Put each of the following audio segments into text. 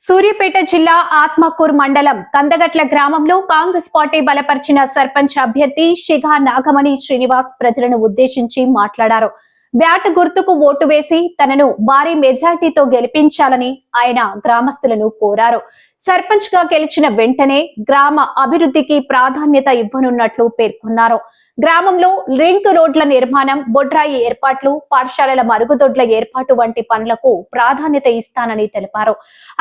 సూర్యాపేట జిల్లా ఆత్మకూర్ మండలం కందగట్ల గ్రామంలో కాంగ్రెస్ పార్టీ బలపరిచిన సర్పంచ్ అభ్యర్థి శిఖా నాగమణి శ్రీనివాస్ ప్రజలను ఉద్దేశించి మాట్లాడారు. బ్యాట్ గుర్తుకు ఓటు వేసి తనను భారీ మెజార్టీతో గెలిపించాలని ఆయన గ్రామస్తులను కోరారు. సర్పంచ్గా గెలిచిన వెంటనే గ్రామ అభివృద్ధికి ప్రాధాన్యత ఇవ్వనున్నట్లు పేర్కొన్నారు. గ్రామంలో లింక్ రోడ్ల నిర్మాణం బొడ్రాయి ఏర్పాట్లు పాఠశాలల మరుగుదొడ్ల ఏర్పాటు వంటి పనులకు ప్రాధాన్యత ఇస్తానని తెలిపారు.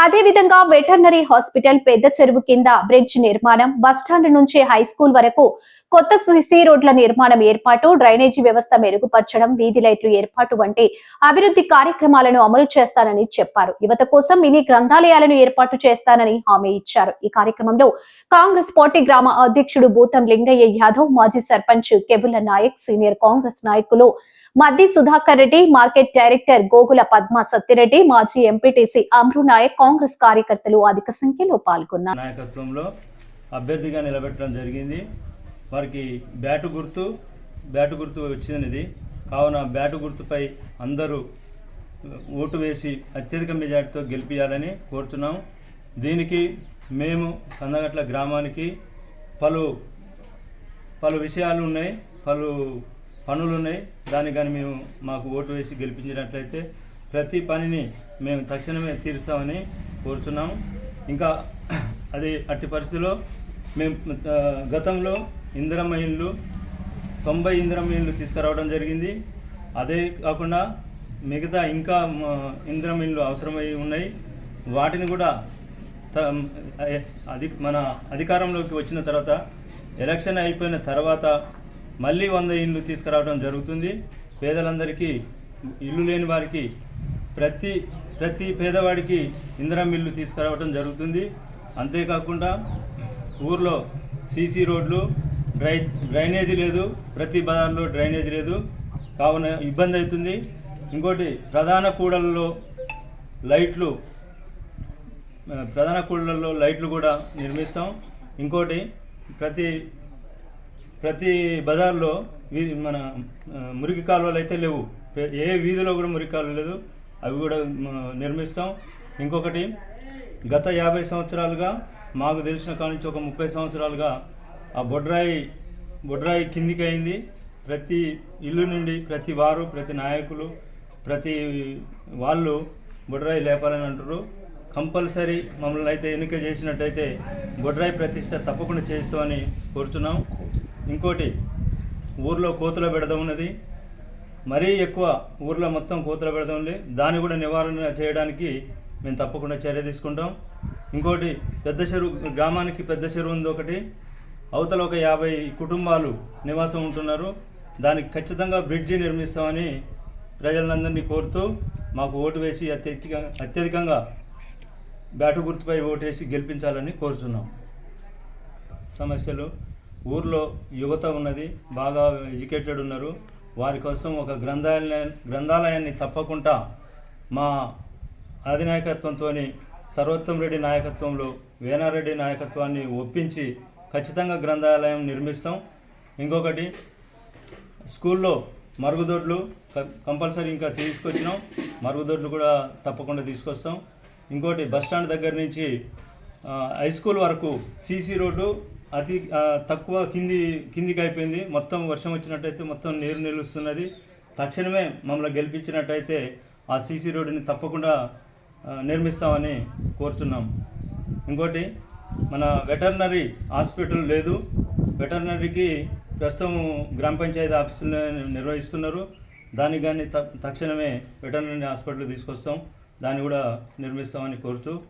అదేవిధంగా వెటర్నరీ హాస్పిటల్ పెద్ద చెరువు కింద బ్రిడ్జ్ నిర్మాణం బస్టాండ్ నుంచి హై స్కూల్ వరకు కొత్త సిసి రోడ్ల నిర్మాణం ఏర్పాటు డ్రైనేజీ వ్యవస్థ మెరుగుపరచడం వీధి లైట్లు ఏర్పాటు వంటి అభివృద్ధి కార్యక్రమాలను అమలు చేస్తానని చెప్పారు. యువత కోసం మినీ గ్రంథాలయాలను ఏర్పాటు చేస్తానని హామీ ఇచ్చారు. ఈ కార్యక్రమంలో కాంగ్రెస్ పార్టీ గ్రామ అధ్యక్షుడు బూతం లింగయ్య యాదవ్ మాజీ సర్పంచ్ కెబుల నాయక్ సీనియర్ కాంగ్రెస్ నాయకులు మద్ది సుధాకర్ రెడ్డి మార్కెట్ డైరెక్టర్ గోగుల పద్మ సత్యరెడ్డి మాజీ ఎంపీటీసీ అమ్రు నాయక్ కాంగ్రెస్ కార్యకర్తలు అధిక సంఖ్యలో పాల్గొన్నారు. నాయకత్వంలో అభ్యర్థిగా నిలబెట్టడం జరిగింది. వారికి బ్యాటు గుర్తు బ్యాటు గుర్తు వచ్చినది కావున బ్యాటు గుర్తుపై అందరూ ఓటు వేసి అత్యధిక మెజార్టీతో గెలిపించాలని కోరుతున్నాం దీనికి మేము కందగట్ల గ్రామానికి పలు పలు విషయాలు ఉన్నాయి పలు పనులు ఉన్నాయి దానికి కానీ మేము మాకు ఓటు వేసి గెలిపించినట్లయితే ప్రతి పనిని మేము తక్షణమే తీరుస్తామని కోరుచున్నాము. ఇంకా అది అట్టి పరిస్థితిలో మేము గతంలో ఇంద్రమ ఇండ్లు తొంభై ఇంద్రమ ఇండ్లు తీసుకురావడం జరిగింది. అదే కాకుండా మిగతా ఇంకా మ, ఇందిరమ్మ అవసరమై ఉన్నాయి. వాటిని కూడా అధి మన అధికారంలోకి వచ్చిన తర్వాత ఎలక్షన్ అయిపోయిన తర్వాత మళ్ళీ వంద ఇండ్లు తీసుకురావడం జరుగుతుంది. పేదలందరికీ ఇల్లు లేని వారికి ప్రతి ప్రతి పేదవాడికి ఇందిరం ఇల్లు తీసుకురావడం జరుగుతుంది. అంతేకాకుండా ఊర్లో సీసీ రోడ్లు డ్రై డ్రైనేజీ లేదు. ప్రతి బజార్లో డ్రైనేజీ లేదు. కావున ఇబ్బంది అవుతుంది. ఇంకోటి ప్రధాన కూడలలో లైట్లు ప్రధాన కూడలలో లైట్లు కూడా నిర్మిస్తాం. ఇంకోటి ప్రతి ప్రతి బజార్లో వీ- మన మురికి కాలువలు అయితే లేవు. ఏ- వీధిలో కూడా మురికి కాలువ లేదు. అవి కూడా నిర్మిస్తాం. ఇంకొకటి గత యాభై సంవత్సరాలుగా మాకు తెలిసిన కాడ నుంచి ఒక ముప్పై సంవత్సరాలుగా ఆ బొడ్రాయి బొడ్రాయి కిందికి అయింది. ప్రతి ఇల్లు నుండి ప్రతి వారు ప్రతి నాయకులు ప్రతి వాళ్ళు బొడ్రాయి లేపాలని అంటారు కంపల్సరీ మమ్మల్ని అయితే ఎన్నిక చేసినట్టయితే బొడ్రాయి ప్రతిష్ట తప్పకుండా చేయిస్తామని కోరుచున్నాం. ఇంకోటి ఊర్లో కోతుల పెడదాం ఉన్నది. మరీ ఎక్కువ ఊర్లో మొత్తం కోతుల బెడద ఉంది. దాన్ని కూడా నివారణ చేయడానికి మేము తప్పకుండా చర్య తీసుకుంటాం. ఇంకోటి పెద్ద చెరువు గ్రామానికి పెద్ద చెరువు ఉంది ఒకటి. అవతల ఒక యాభై కుటుంబాలు నివాసం ఉంటున్నారు. దానికి ఖచ్చితంగా బ్రిడ్జి నిర్మిస్తామని ప్రజలందరినీ కోరుతూ మాకు ఓటు వేసి అత్యధిక అత్యధికంగా బ్యాటు గుర్తుపై ఓటేసి గెలిపించాలని కోరుచున్నాం. సమస్యలు ఊర్లో యువత ఉన్నది బాగా ఎడ్యుకేటెడ్ ఉన్నారు. వారి కోసం ఒక గ్రంథాలయ గ్రంథాలయాన్ని తప్పకుండా మా అధినాయకత్వంతో సర్వోత్తం రెడ్డి నాయకత్వంలో వేనారెడ్డి నాయకత్వాన్ని ఒప్పించి ఖచ్చితంగా గ్రంథాలయం నిర్మిస్తాం. ఇంకొకటి స్కూల్లో మరుగుదొడ్లు కంపల్సరీ ఇంకా తీసుకొచ్చినాం. మరుగుదొడ్లు కూడా తప్పకుండా తీసుకొస్తాం. ఇంకోటి బస్ స్టాండ్ దగ్గర నుంచి హై స్కూల్ వరకు సీసీ రోడ్డు అతి తక్కువ కింది కిందికి అయిపోయింది. మొత్తం వర్షం వచ్చినట్టయితే మొత్తం నీరు నిలుస్తున్నది. తక్షణమే మమ్మల్ని గెలిపించినట్టయితే ఆ సీసీ రోడ్డుని తప్పకుండా నిర్మిస్తామని కోరుచున్నాం. ఇంకోటి మన వెటర్నరీ హాస్పిటల్ లేదు. వెటర్నరీకి ప్రస్తుతం గ్రామ పంచాయతీ ఆఫీసులో నిర్వహిస్తున్నారు. దానికి కానీ త- తక్షణమే వెటర్నరీ హాస్పిటల్ తీసుకొస్తాం. దాన్ని కూడా నిర్మిస్తామని కోరుతూ